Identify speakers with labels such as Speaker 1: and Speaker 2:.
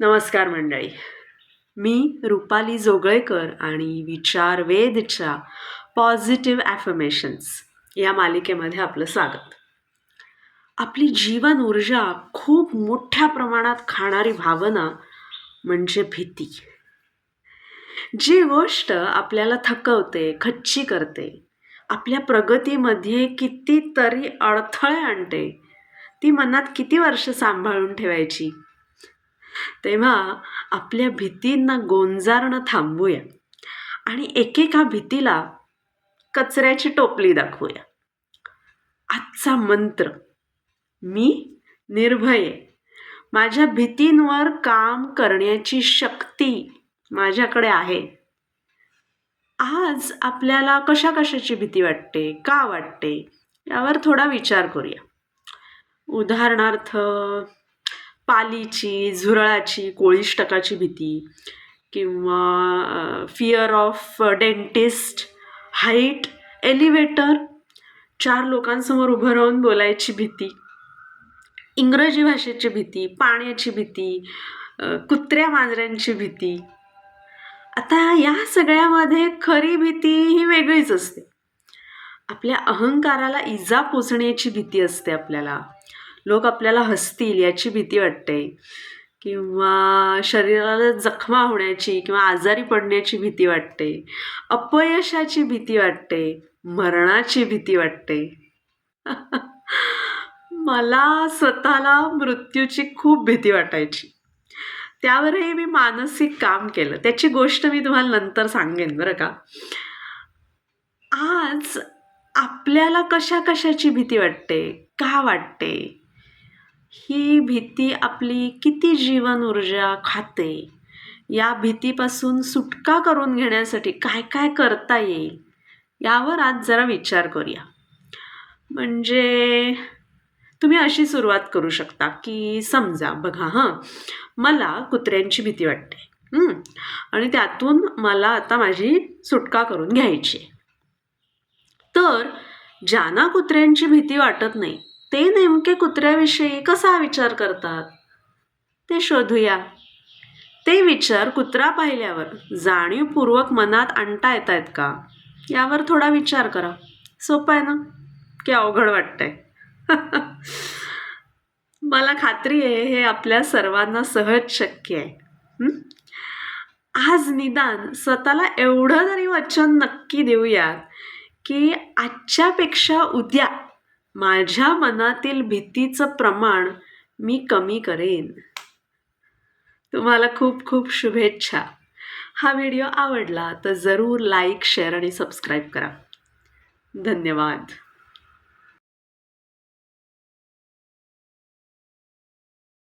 Speaker 1: नमस्कार मंडळी. मी रुपाली जोगळेकर आणि विचार वेदच्या पॉझिटिव्ह ॲफर्मेशन्स या मालिकेमध्ये आपलं स्वागत. आपली जीवन ऊर्जा खूप मोठ्या प्रमाणात खाणारी भावना म्हणजे भीती. जी गोष्ट आपल्याला थकवते खच्ची करते आपल्या प्रगतीमध्ये कितीतरी अडथळे आणते ती मनात किती वर्ष सांभाळून ठेवायची? तेव्हा आपल्या भीतींना गोंजारणं थांबूया आणि एकेका भीतीला कचऱ्याची टोपली दाखवूया. आजचा मंत्र मी निर्भय माझ्या भीतींवर काम करण्याची शक्ती माझ्याकडे आहे. आज आपल्याला कशा कशाची भीती वाटते का वाटते यावर थोडा विचार करूया. उदाहरणार्थ पालीची झुरळाची कोळीष्टकाची भीती किंवा fear of dentist height elevator चार लोकांसमोर उभं राहून बोलायची भीती इंग्रजी भाषेची भीती पाण्याची भीती कुत्र्या मांजऱ्यांची भीती. आता या सगळ्यामध्ये खरी भीती ही वेगळीच असते. आपल्या अहंकाराला इजा पोचण्याची भीती असते आपल्याला. लोक आपल्याला हसतील याची भीती वाटते. किंवा शरीराला जखमा होण्याची किंवा आजारी पडण्याची भीती वाटते. अपयशाची भीती वाटते. मरणाची भीती वाटते. मला स्वतःला मृत्यूची खूप भीती वाटायची. त्यावरही मी मानसिक काम केलं. त्याची गोष्ट मी तुम्हाला नंतर सांगेन बरं का. आज आपल्याला कशा कशाची भीती वाटते? का वाटते? ही भीती आपली किती जीवन ऊर्जा खाते? या भीतीपासून सुटका करून घेण्यासाठी काय काय करता येईल? यावर आज जरा विचार करूया. म्हणजे तुम्ही अशी सुरुवात करू शकता की समजा बघा हां मला कुत्र्यांची भीती वाटते आणि त्यातून मला आता माझी सुटका करून घ्यायची आहे. तर ज्यांना कुत्र्यांची भीती वाटत नाही ते नेमके कुत्र्याविषयी कसा विचार करतात? ते शोधूया. ते विचार कुत्रा पाहिल्यावर जाणीवपूर्वक मनात आणता येत आहेत का? यावर थोडा विचार करा. सोपं आहे ना? की अवघड वाटतंय. मला खात्री आहे हे आपल्या सर्वांना सहज शक्य आहे. आज निदान स्वतःला एवढं तरी वचन नक्की देऊयात की आजच्यापेक्षा उद्या माझ्या मनातील भीतीचं प्रमाण मी कमी करेन. तुम्हाला खूप खूप शुभेच्छा. हा व्हिडिओ आवडला तर जरूर लाईक शेअर आणि सबस्क्राईब करा. धन्यवाद.